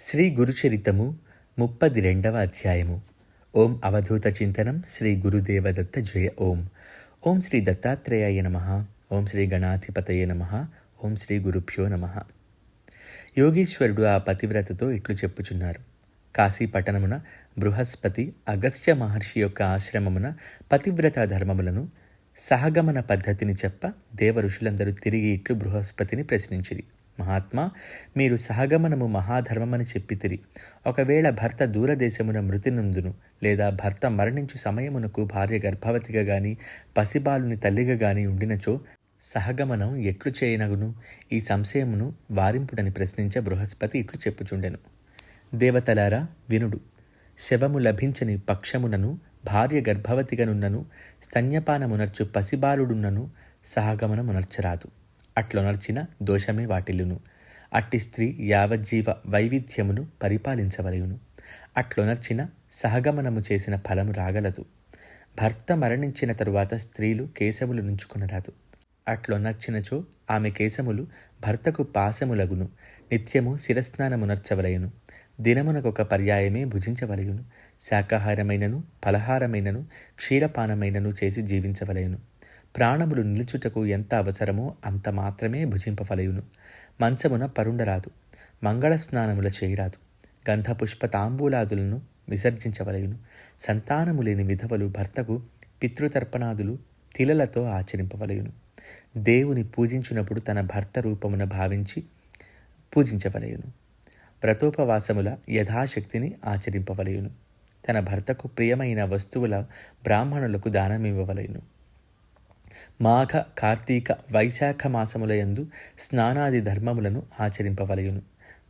శ్రీ గురుచరితము ముప్పది రెండవ అధ్యాయము. ఓం అవధూత చింతనం శ్రీ గురుదేవదత్త జయ ఓం. ఓం శ్రీ దత్తాత్రేయాయ నమ. ఓం శ్రీ గణాధిపతయ నమ. ఓం శ్రీ గురుభ్యో నమ. యోగీశ్వరుడు ఆ పతివ్రతతో ఇట్లు చెప్పుచున్నారు. కాశీ పట్టణమున బృహస్పతి అగస్త్య మహర్షి యొక్క ఆశ్రమమున పతివ్రత ధర్మములను సహగమన పద్ధతిని చెప్ప దేవ ఋషులందరూ తిరిగి ఇట్లు బృహస్పతిని ప్రశ్నించిరి. మహాత్మా మీరు సహగమనము మహాధర్మమని చెప్పితిరి. ఒకవేళ భర్త దూరదేశమున మృతినందును లేదా భర్త మరణించు సమయమునకు భార్య గర్భవతిగా గాని పసిబాలుని తల్లిగా గాని ఉండినచో సహగమనం ఎట్లు చేయనగును? ఈ సంశయమును వారింపుడని ప్రశ్నించ బృహస్పతి ఇట్లు చెప్పుచుండెను. దేవతలారా వినుడు. శవము లభించని పక్షమునను భార్య గర్భవతిగనున్నను స్తన్యపానమునర్చు పసిబాలుడున్నను సహగమనమునర్చరాదు. అట్లొనర్చిన దోషమే వాటిల్లును. అట్టి స్త్రీ యావజ్జీవ వైవిధ్యమును పరిపాలించవలయును అట్లొనర్చిన సహగమనము చేసిన ఫలము రాగలదు. భర్త మరణించిన తరువాత స్త్రీలు కేశములు నుంచుకునరాదు. అట్లొనర్చినచో ఆమె కేశములు భర్తకు పాశములగును. నిత్యము శిరస్నానమునర్చవలయును దినమునకొక పర్యాయమే భుజించవలయును శాకాహారమైనను ఫలహారమైనను క్షీరపానమైనను చేసి జీవించవలయును ప్రాణములు నిలుచుటకు ఎంత అవసరమో అంత మాత్రమే భుజింపవలయును మంచమున పరుండరాదు. మంగళ స్నానముల చేయరాదు. గంధపుష్ప తాంబూలాదులను విసర్జించవలయును. సంతానము లేని విధవలు భర్తకు పితృతర్పణాదులు తిలలతో ఆచరింపవలయును. దేవుని పూజించినప్పుడు తన భర్త రూపమున భావించి పూజించవలయును. వ్రతోపవాసముల యథాశక్తిని ఆచరింపవలయును. తన భర్తకు ప్రియమైన వస్తువుల బ్రాహ్మణులకు దానమివ్వవలయును. మాఘ కార్తీక వైశాఖ మాసములయందు స్నానాది ధర్మములను ఆచరింపవలయును.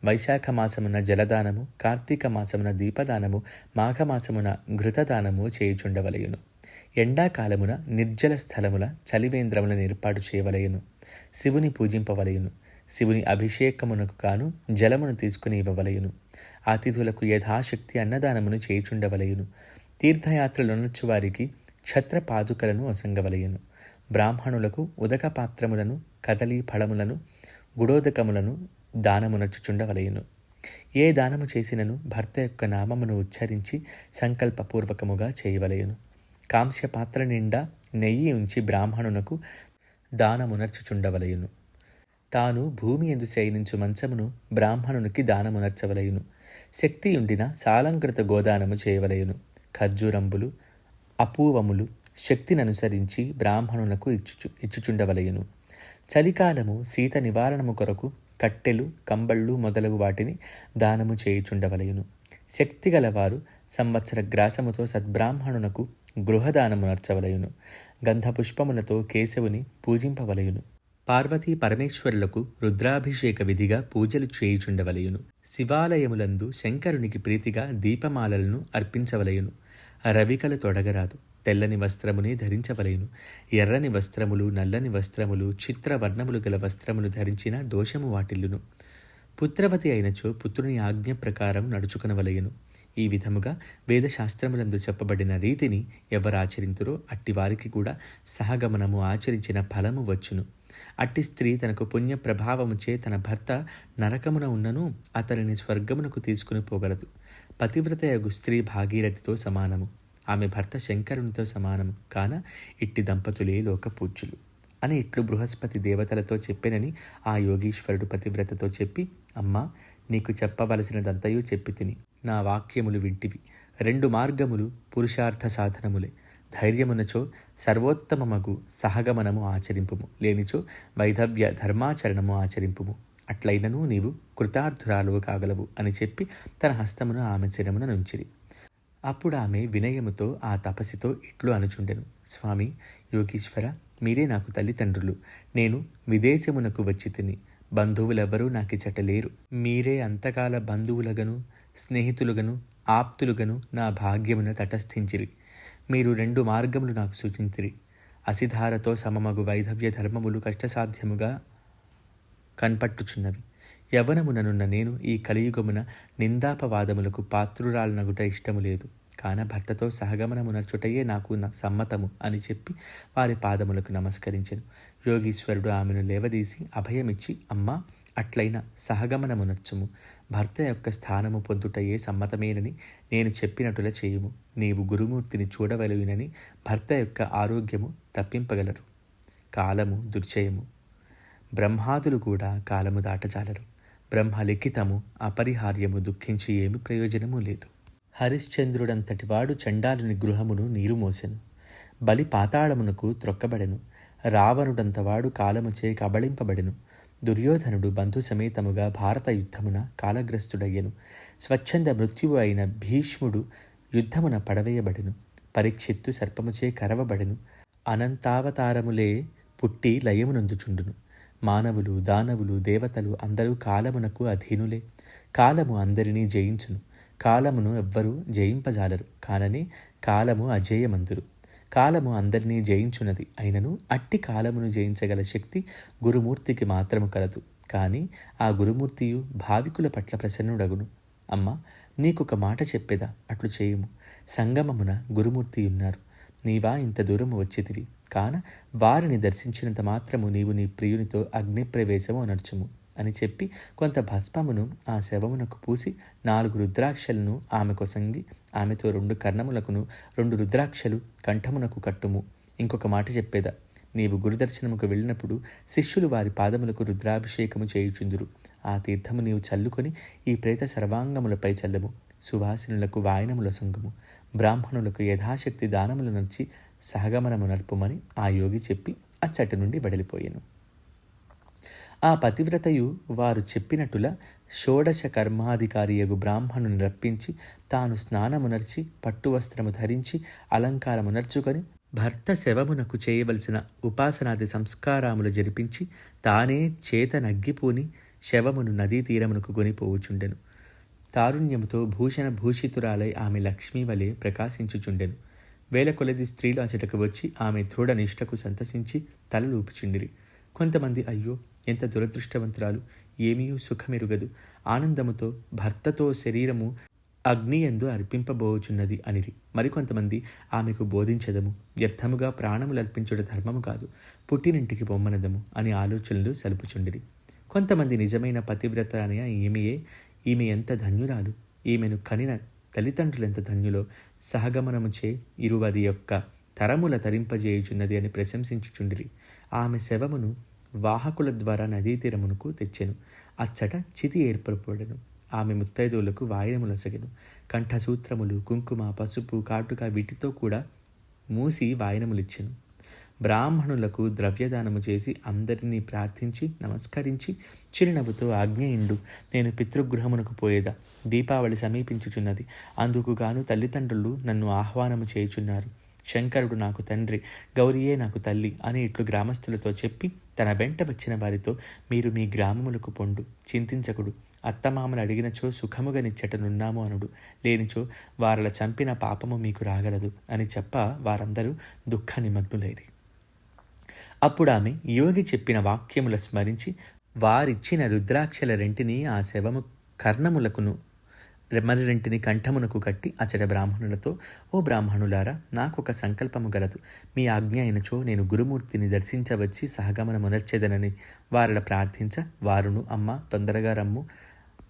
వైశాఖ మాసమున జలదానము కార్తీక మాసమున దీపదానము మాఘమాసమున ఘృతదానము చేయుచుండవలయును. ఎండాకాలమున నిర్జల స్థలముల చలివేంద్రములను ఏర్పాటు చేయవలయును. శివుని పూజింపవలయును. శివుని అభిషేకమునకు కాను జలమును తీసుకుని ఇవ్వవలయును. అతిథులకు యథాశక్తి అన్నదానమును చేయుచుండవలయును. తీర్థయాత్రలునొచ్చు వారికి ఛత్ర పాదుకలను ఒసంగవలయును బ్రాహ్మణులకు ఉదక పాత్రములను కదలి ఫలములను గుడోదకములను దానమునర్చుచుండవలయును ఏ దానము చేసినను భర్త యొక్క నామమును ఉచ్చరించి సంకల్పపూర్వకముగా చేయవలయను కాంస్య పాత్ర నిండా నెయ్యి ఉంచి బ్రాహ్మణునకు దానమునర్చుచుండవలయును తాను భూమి ఎందు శయనించు మంచమును బ్రాహ్మణునికి దానమునర్చవలయును శక్తి ఉండిన సాలంకృత గోదానము చేయవలయును ఖర్జూరంబులు అపూవములు శక్తిని అనుసరించి బ్రాహ్మణులకు ఇచ్చుచు ఇచ్చుచుండవలయను. చలికాలము శీత నివారణము కొరకు కట్టెలు కంబళ్ళు మొదలగు వాటిని దానము చేయుచుండవలయను. శక్తి గలవారు సంవత్సర గ్రాసముతో సద్బ్రాహ్మణునకు గృహదానము నర్చవలయును గంధపుష్పములతో కేశవుని పూజింపవలయును. పార్వతీ పరమేశ్వరులకు రుద్రాభిషేక విధిగా పూజలు చేయుచుండవలయును. శివాలయములందు శంకరునికి ప్రీతిగా దీపమాలలను అర్పించవలయును. రవికలు తొడగరాదు. తెల్లని వస్త్రమునే ధరించవలేను. ఎర్రని వస్త్రములు నల్లని వస్త్రములు చిత్రవర్ణములు గల వస్త్రములు ధరించిన దోషము వాటిల్లును. పుత్రవతి అయినచో పుత్రుని ఆజ్ఞ ప్రకారం నడుచుకునవలయను ఈ విధముగా వేదశాస్త్రములందు చెప్పబడిన రీతిని ఎవరాచరింతురో అట్టి వారికి కూడా సహగమనము ఆచరించిన ఫలము వచ్చును. అట్టి స్త్రీ తనకు పుణ్య ప్రభావముచే తన భర్త నరకమున ఉన్నను అతనిని స్వర్గమునకు తీసుకుని పోగలదు. పతివ్రతయగు స్త్రీ భాగీరథితో సమానము. ఆమె భర్త శంకరునితో సమానం కాన ఇట్టి దంపతులే లోక పూజ్యులు అని ఇట్లు బృహస్పతి దేవతలతో చెప్పెనని ఆ యోగీశ్వరుడు పతివ్రతతో చెప్పి అమ్మా నీకు చెప్పవలసినదంతయు చెప్పి తిని. నా వాక్యములు వింటివి. రెండు మార్గములు పురుషార్థ సాధనములే. ధైర్యమునచో సర్వోత్తమమగు సహగమనము ఆచరింపుము. లేనిచో వైధవ్య ధర్మాచరణము ఆచరింపుము. అట్లయినను నీవు కృతార్థురాలువు కాగలవు అని చెప్పి తన హస్తమును ఆమె శిరమున నుంచిరి. అప్పుడు ఆమె వినయముతో ఆ తపస్సుతో ఇట్లు అనుచుండెను. స్వామి యోగీశ్వర మీరే నాకు తల్లిదండ్రులు. నేను విదేశమునకు వచ్చి తిని బంధువులెవరూ నాకిచట లేరు మీరే అంతకాల బంధువులగను స్నేహితులుగను ఆప్తులుగను నా భాగ్యమున తటస్థించిరి. మీరు రెండు మార్గములు నాకు సూచించిరి. అసిధారతో సమమగు వైధవ్య ధర్మములు కష్టసాధ్యముగా కనపట్టుచున్నవి. యవనముననున్న నేను ఈ కలియుగమున నిందాపవాదములకు పాత్రురాలనగుట ఇష్టము లేదు. కాన భర్తతో సహగమనమునర్చుటయే నాకు సమ్మతము అని చెప్పి వారి పాదములకు నమస్కరించెను. యోగీశ్వరుడు ఆమెను లేవదీసి అభయమిచ్చి అమ్మా అట్లైన సహగమనమునర్చుము. భర్త యొక్క స్థానము పొందుటయే సమ్మతమేనని నేను చెప్పినట్టుల చేయుము. నీవు గురుమూర్తిని చూడవలయునని భర్త యొక్క ఆరోగ్యము తప్పింపగలరు. కాలము దుర్చయము బ్రహ్మాదులు కూడా కాలము దాటజాలరు. బ్రహ్మలిఖితము అపరిహార్యము దుఃఖించి ఏమి ప్రయోజనము లేదు. హరిశ్చంద్రుడంతటివాడు చండాలుని గృహమును నీరు మోసెను బలి పాతాళమునకు త్రొక్కబడెను. రావణుడంతవాడు కాలముచే కబళింపబడెను. దుర్యోధనుడు బంధు సమేతముగా భారత యుద్ధమున కాలగ్రస్తుడయ్యను. స్వచ్ఛంద మృత్యువు అయిన భీష్ముడు యుద్ధమున పడవేయబడెను. పరీక్షిత్తు సర్పముచే కరవబడెను. అనంతావతారములే పుట్టి లయమునందుచుండును. మానవులు దానవులు దేవతలు అందరూ కాలమునకు అధీనులే. కాలము అందరినీ జయించును. కాలమును ఎవ్వరూ జయింపజాలరు. కానని కాలము అజేయమందురు. కాలము అందరినీ జయించున్నది అయినను అట్టి కాలమును జయించగల శక్తి గురుమూర్తికి మాత్రము కలదు. కానీ ఆ గురుమూర్తియు భావికుల పట్ల ప్రసన్నుడగును. అమ్మ నీకొక మాట చెప్పేదా అట్లు చేయుము. సంగమమున గురుమూర్తి ఉన్నారు నీవా ఇంత దూరము వచ్చేదివి కాన వారిని దర్శించినంత మాత్రము నీవు నీ ప్రియునితో అగ్నిప్రవేశము అనర్చుము అని చెప్పి కొంత భస్మమును ఆ శవమునకు పూసి నాలుగు రుద్రాక్షలను ఆమె కొసంగి ఆమెతో రెండు కర్ణములకును రెండు రుద్రాక్షలు కంఠమునకు కట్టుము. ఇంకొక మాట చెప్పేదా నీవు గురుదర్శనముకు వెళ్ళినప్పుడు శిష్యులు వారి పాదములకు రుద్రాభిషేకము చేయుచుందురు. ఆ తీర్థము నీవు చల్లుకొని ఈ ప్రేత సర్వాంగములపై చల్లము. సువాసినులకు వాయనముల సొంగము. బ్రాహ్మణులకు యథాశక్తి దానములు నర్చి సహగమనము నర్పుమని ఆ యోగి చెప్పి అచ్చటి నుండి బడలిపోయాను ఆ పతివ్రతయు వారు చెప్పినట్టుల షోడశ కర్మాధికారియగు బ్రాహ్మణుని రప్పించి తాను స్నానమునర్చి పట్టువస్త్రము ధరించి అలంకారమునర్చుకొని భర్త శవమునకు చేయవలసిన ఉపాసనాది సంస్కారములు జరిపించి తానే చేత నగ్గిపూని శవమును నదీ తీరమునకు కొనిపోవుచుండెను. తారుణ్యముతో భూషణ భూషితురాలై ఆమె లక్ష్మీ వలె ప్రకాశించుచుండెను. వేల కొలది స్త్రీలు అచటకు వచ్చి ఆమె దృఢ నిష్టకు సంతసించి తలలూపుచుండిరి. కొంతమంది అయ్యో ఎంత దురదృష్టవంతురాలు! ఏమీయూ సుఖమెరుగదు. ఆనందముతో భర్తతో శరీరము అగ్ని ఎందు అర్పింపబోచున్నది అనిరి. మరికొంతమంది ఆమెకు బోధించదము. వ్యర్థముగా ప్రాణములు అర్పించుట ధర్మము కాదు. పుట్టినింటికి బొమ్మనదము అని ఆలోచనలు సలుపుచుండిరి. కొంతమంది నిజమైన పతివ్రత అనే ఏమియే? ఈమె ఎంత ధన్యురాలు. ఈమెను కనిన తల్లిదండ్రులు ఎంత ధన్యులో. సహగమనముచే ఇరువది యొక్క తరముల తరింపజేయుచున్నది అని ప్రశంసించుచుండిరి. ఆమె శవమును వాహకుల ద్వారా నదీ తీరమునకు తెచ్చెను. అచ్చట చితి ఏర్పడిపోడెను ఆమె ముత్తైదువులకు వాయనములొసగెను. కంఠసూత్రములు కుంకుమ పసుపు కాటుక వీటితో కూడా మూసి వాయనములిచ్చెను. బ్రాహ్మణులకు ద్రవ్యదానము చేసి అందరినీ ప్రార్థించి నమస్కరించి చిరునవ్వుతో ఆజ్ఞయిండు నేను పితృగృహమునకు పోయేదా? దీపావళి సమీపించుచున్నది. అందుకు గాను తల్లిదండ్రులు నన్ను ఆహ్వానము చేయుచున్నారు. శంకరుడు నాకు తండ్రి గౌరియే నాకు తల్లి అని ఇట్లు గ్రామస్తులతో చెప్పి తన వెంట వచ్చిన వారితో మీరు మీ గ్రామములకు పొండు. చింతించకుడు. అత్తమామలు అడిగినచో సుఖముగా నిచ్చటనున్నాము అనుడు. లేనిచో వారల చంపిన పాపము మీకు రాగలదు అని చెప్ప వారందరూ దుఃఖ నిమగ్నులైరి అప్పుడు ఆమె యోగి చెప్పిన వాక్యముల స్మరించి వారిచ్చిన రుద్రాక్షల రెంటిని ఆ శవము కర్ణములకును మరి రెంటిని కంఠమునకు కట్టి అచట బ్రాహ్మణులతో ఓ బ్రాహ్మణులారా నాకు ఒక సంకల్పము గలదు. మీ ఆజ్ఞ అయినచో నేను గురుమూర్తిని దర్శించవచ్చి సహగమనమునర్చెదనని వారల ప్రార్థించ. వారును అమ్మ తొందరగా రమ్ము.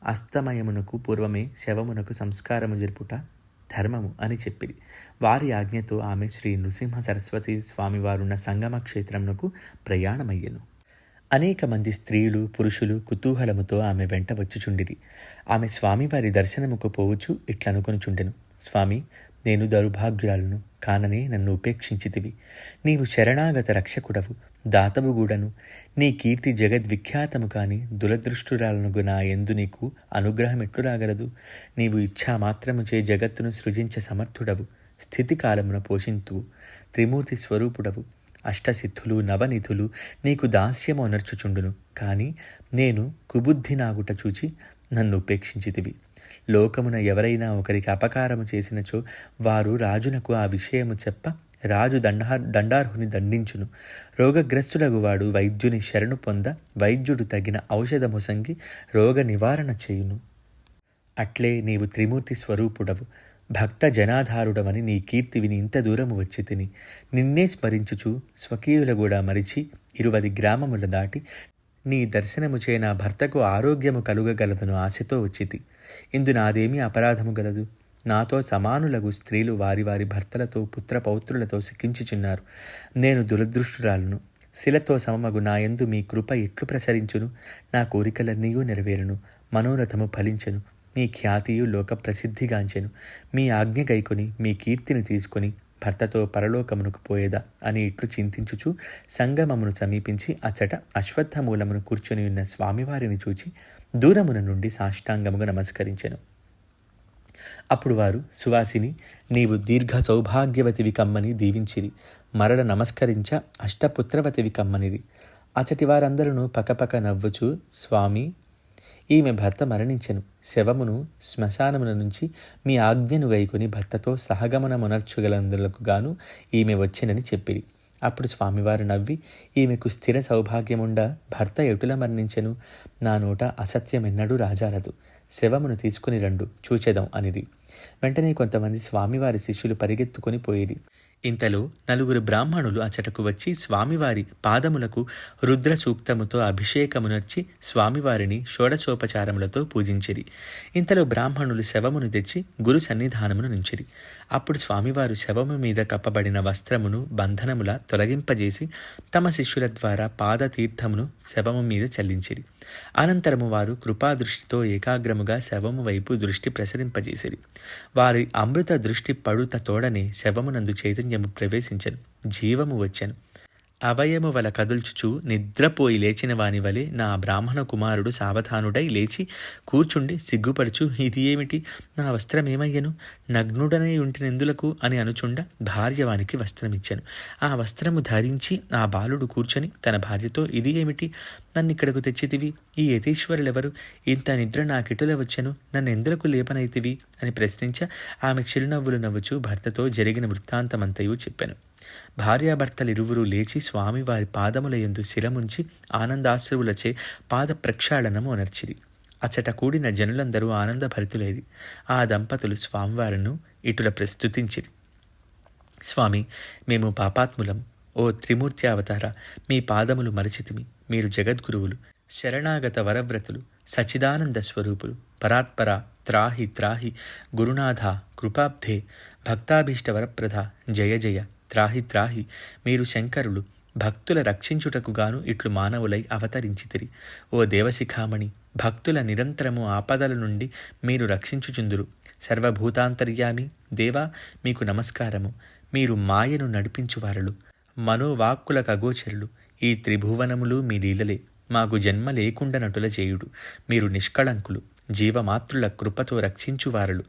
అస్తమయమునకు పూర్వమే శవమునకు సంస్కారము జరుపుట. ధర్మము అని చెప్పిరి. వారి ఆజ్ఞతో ఆమె శ్రీ నృసింహ సరస్వతి స్వామివారున్న సంగమ క్షేత్రమునకు ప్రయాణమయ్యను. అనేక మంది స్త్రీలు పురుషులు కుతూహలముతో ఆమె వెంట వచ్చుచుండిది ఆమె స్వామివారి దర్శనముకు పోవచ్చు ఇట్లనుకొనుచుండెను. స్వామి నేను దౌర్భాగ్యురాలను. కాననే నన్ను ఉపేక్షించితివి. నీవు శరణాగత రక్షకుడవు దాతవు గూడను. నీ కీర్తి జగద్విఖ్యాతము కాని దురదృష్టురాలను నా ఎందు నీకు అనుగ్రహం ఎట్లు రాగలదు నీవు ఇచ్ఛా మాత్రము చే జగత్తును సృజించ సమర్థుడవు. స్థితికాలమున పోషింతు త్రిమూర్తి స్వరూపుడవు. అష్టసిద్ధులు నవనిధులు నీకు దాస్యము అనర్చుచుండును. కానీ నేను కుబుద్ధి నాగుట చూచి నన్ను ఉపేక్షించితివి. లోకమున ఎవరైనా ఒకరికి అపకారము చేసినచో వారు రాజునకు ఆ విషయము చెప్ప రాజు దండార్ దండార్హుని దండించును. రోగగ్రస్తుడగు వాడు వైద్యుని శరణు పొంద వైద్యుడు తగిన ఔషధము సంగి రోగ నివారణ చేయును. అట్లే నీవు త్రిమూర్తి స్వరూపుడవు. భక్త జనాధారుడవని నీ కీర్తి విని ఇంత దూరము వచ్చి తిని. నిన్నే స్మరించుచు స్వకీయుల కూడా మరిచి ఇరువది గ్రామముల దాటి నీ దర్శనముచే నా భర్తకు ఆరోగ్యము కలుగగలదను ఆశతో వచ్చితి. ఇందు నాదేమీ అపరాధము గలదు. నాతో సమానులగు స్త్రీలు వారి వారి భర్తలతో పుత్ర పౌత్రులతో సిక్కించుచున్నారు నేను దురదృష్టురాలను. శిలతో సమమగు నాయందు మీ కృప ఎట్లు ప్రసరించును? నా కోరికలన్నీయూ నెరవేరును. మనోరథము ఫలించెను. నీ ఖ్యాతియు లోక ప్రసిద్ధిగాంచెను మీ ఆజ్ఞ గైకొని మీ కీర్తిని తీసుకొని భర్తతో పరలోకమునకు పోయేదా అని ఇట్లు చింతించుచు సంగమమును సమీపించి అచ్చట అశ్వత్థమూలమును కూర్చొని ఉన్న స్వామివారిని చూచి దూరమున నుండి సాష్టాంగముగా నమస్కరించెను. అప్పుడు వారు సువాసిని నీవు దీర్ఘ సౌభాగ్యవతివి కమ్మని దీవించిరి మరల నమస్కరించ అష్టపుత్రవతివి కమ్మనిది అచటి వారందరూ పకపక నవ్వుచు స్వామి ఈమె భర్త మరణించెను. శవమును శ్మశానమున నుంచి మీ ఆజ్ఞను గైకొని భర్తతో సహగమనమునర్చుగలందులకు గాను ఈమె వచ్చినని చెప్పిరి. అప్పుడు స్వామివారు నవ్వి ఈమెకు స్థిర సౌభాగ్యముండా భర్త ఎటుల మరణించెను? నా నోట అసత్యమెన్నడూ రాజాలదు. శవమును తీసుకుని రండు చూచెదం అనిది వెంటనే కొంతమంది స్వామివారి శిష్యులు పరిగెత్తుకొని పోయిరి. ఇంతలో నలుగురు బ్రాహ్మణులు అచటకు వచ్చి స్వామివారి పాదములకు రుద్ర సూక్తముతో అభిషేకమునర్చి స్వామివారిని షోడశోపచారములతో పూజించిరి. ఇంతలో బ్రాహ్మణులు శవమును తెచ్చి గురు సన్నిధానమును నుంచిరి. అప్పుడు స్వామివారు శవము మీద కప్పబడిన వస్త్రమును బంధనముల తొలగింపజేసి తమ శిష్యుల ద్వారా పాదతీర్థమును శవము మీద చల్లించిరి. అనంతరము వారు కృపాదృష్టితో ఏకాగ్రముగా శవము వైపు దృష్టి ప్రసరింపజేసిరి. వారి అమృత దృష్టి పడుత తోడనే శవమునందు చైతన్యము ప్రవేశించను జీవము వచ్చను. అవయము వల కదుల్చుచు నిద్రపోయి లేచిన వాని వలె నా బ్రాహ్మణ కుమారుడు సావధానుడై లేచి కూర్చుండి సిగ్గుపడుచు ఇది ఏమిటి? నా వస్త్రమేమయ్యను? నగ్నుడనే ఉంటినెందులకు? అని అనుచుండ భార్య వానికి వస్త్రమిచ్చాను. ఆ వస్త్రము ధరించి ఆ బాలుడు కూర్చొని తన భార్యతో ఇది ఏమిటి? నన్ను ఇక్కడకు తెచ్చితివి? ఈ యతీశ్వరులెవరు? ఇంత నిద్ర నాకిటుల వచ్చను? నన్ను ఎందులకు లేపనైతివి? అని ప్రశ్నించ ఆమె చిరునవ్వులు నవ్వుచు భర్తతో జరిగిన వృత్తాంతమంతయు చెప్పాను. భార్యాభర్తలిరువురు లేచి స్వామివారి పాదముల ఎందు శిరముంచి ఆనందాశ్రువులచే పాద ప్రక్షాళనము అనర్చిరి. అచట కూడిన జనులందరూ ఆనందభరితులేది ఆ దంపతులు స్వామివారును ఇటుల ప్రస్తుతించిరి. స్వామి మేము పాపాత్ములం. ఓ త్రిమూర్తి అవతార మీ పాదములు మరచితిమి. మీరు జగద్గురువులు శరణాగత వరవ్రతులు సచిదానంద స్వరూపులు పరాత్పర త్రాహి త్రాహి గురునాథ కృపాబ్ధే భక్తాభీష్ట వరప్రద జయ జయ. త్రాహి త్రాహి మీరు శంకరులు భక్తుల రక్షించుటకు గాను ఇట్లు మానవులై అవతరించితిరి. ఓ దేవశిఖామణి భక్తుల నిరంతరము ఆపదల నుండి మీరు రక్షించుచుందురు. సర్వభూతాంతర్యామి దేవా మీకు నమస్కారము. మీరు మాయను నడిపించువారలు. మనోవాక్కుల కగోచరులు ఈ త్రిభువనములు మీ లీలలే. మాకు జన్మ లేకుండా నటుల చేయుడు. మీరు నిష్కళంకులు జీవమాతృల కృపతో రక్షించువారలు.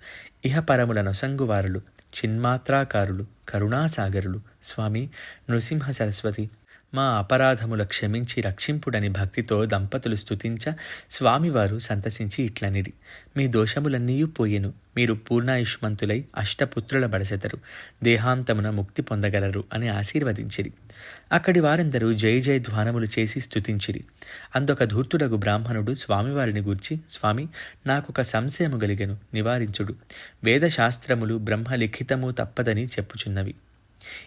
ఇహపరముల నొసంగువారలు. చిన్మాత్రాకారులు కరుణాసాగరులు స్వామి నృసింహ సరస్వతి మా అపరాధముల క్షమించి రక్షింపుడని భక్తితో దంపతులు స్తుతించ స్వామివారు సంతసించి ఇట్లనిరి. మీ దోషములన్నీయూ పోయెను. మీరు పూర్ణాయుష్మంతులై అష్టపుత్రుల బడసెతరు. దేహాంతమున ముక్తి పొందగలరు అని ఆశీర్వదించిరి. అక్కడి వారందరూ జయ జయ ధ్వానములు చేసి స్తుతించిరి. అందొక ధూర్తుడగు బ్రాహ్మణుడు స్వామివారిని గూర్చి స్వామి నాకొక సంశయము గలిగెను. నివారించుడు. వేదశాస్త్రములు బ్రహ్మలిఖితము తప్పదని చెప్పుచున్నవి.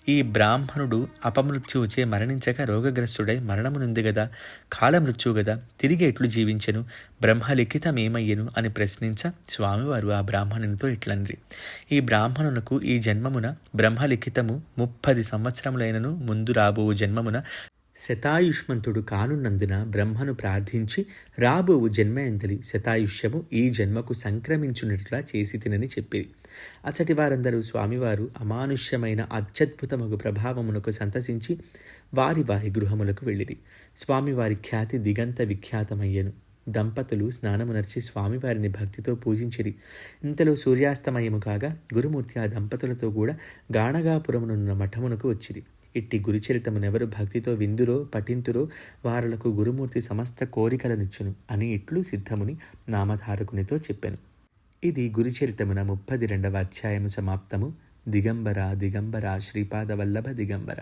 ఈ బ్రాహ్మణుడు అపమృత్యువుచే మరణించక రోగగ్రస్తుడై మరణమునుంది గదా కాలమృత్యువు గదా తిరిగి ఎట్లు జీవించెను? బ్రహ్మలిఖితమేమయ్యను? అని ప్రశ్నించ స్వామివారు ఆ బ్రాహ్మణునితో ఇట్లన్రి ఈ బ్రాహ్మణునకు ఈ జన్మమున బ్రహ్మలిఖితము ముప్పది సంవత్సరములైనను ముందు రాబోవు జన్మమున శతాయుష్మంతుడు కానున్నందున బ్రహ్మను ప్రార్థించి రాబోవు జన్మయంతలి శతాయుష్యము ఈ జన్మకు సంక్రమించున్నట్లా చేసి తినని చెప్పేది అచటి వారందరూ స్వామివారు అమానుష్యమైన అత్యద్భుతమగు ప్రభావమునకు సంతసించి వారి వారి గృహములకు వెళ్ళిరి. స్వామివారి ఖ్యాతి దిగంత విఖ్యాతమయ్యను. దంపతులు స్నానమునర్చి స్వామివారిని భక్తితో పూజించిరి. ఇంతలో సూర్యాస్తమయము కాగా గురుమూర్తి ఆ దంపతులతో కూడా గాణగాపురమునున్న మఠమునకు వచ్చిరి. ఇట్టి గురుచరితమునెవరు భక్తితో విందురో పఠింతురో వారులకు గురుమూర్తి సమస్త కోరికలనిచ్చును అని ఇట్లు సిద్ధముని నామధారకునితో చెప్పాను. ఇది గురుచరితమున ముప్పది రెండవ అధ్యాయము సమాప్తము. దిగంబర దిగంబర శ్రీపాద వల్లభ దిగంబర.